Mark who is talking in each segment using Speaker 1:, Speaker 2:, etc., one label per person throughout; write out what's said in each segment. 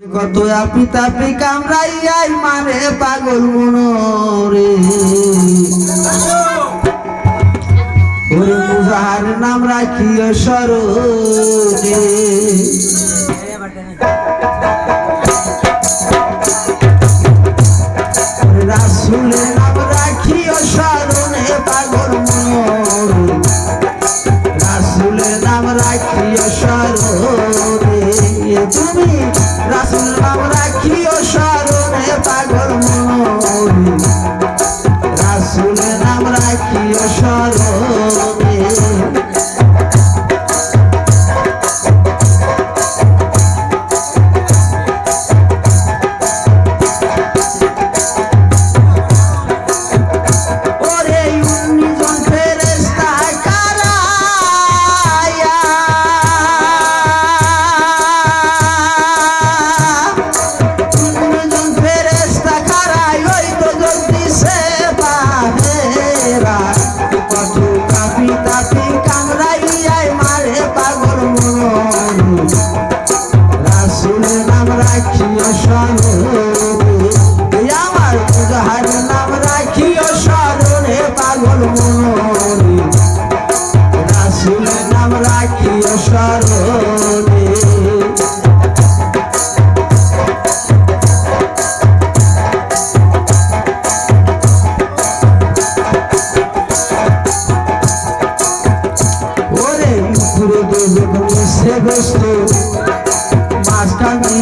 Speaker 1: কত পিতা পিকামরাইয়াই মানে পাগল মনোরে। ওরে মুজাহার নাম রাখিও সরোরে রাসুলের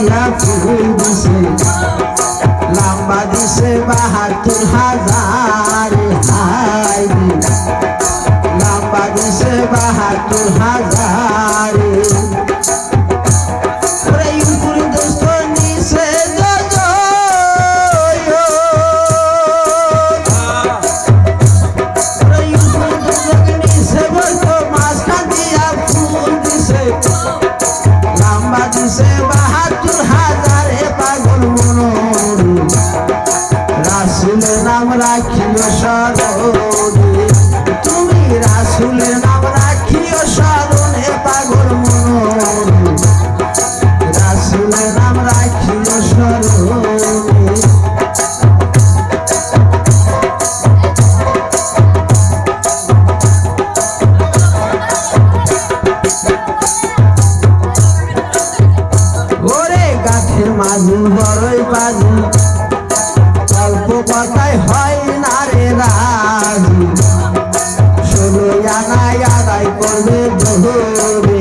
Speaker 1: দিয়া ফুল হাজার হাই লাম্বা হাজার নাম রাখিও সরণে তুমি রাসুলের নাম রাখিও সরণে পাগল মন রাসুলের নাম রাখিও সরণে মাঝু বড়ই পাজু পড়বে বহু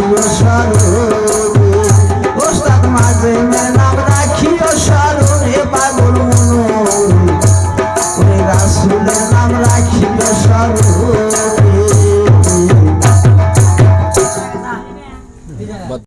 Speaker 1: to us.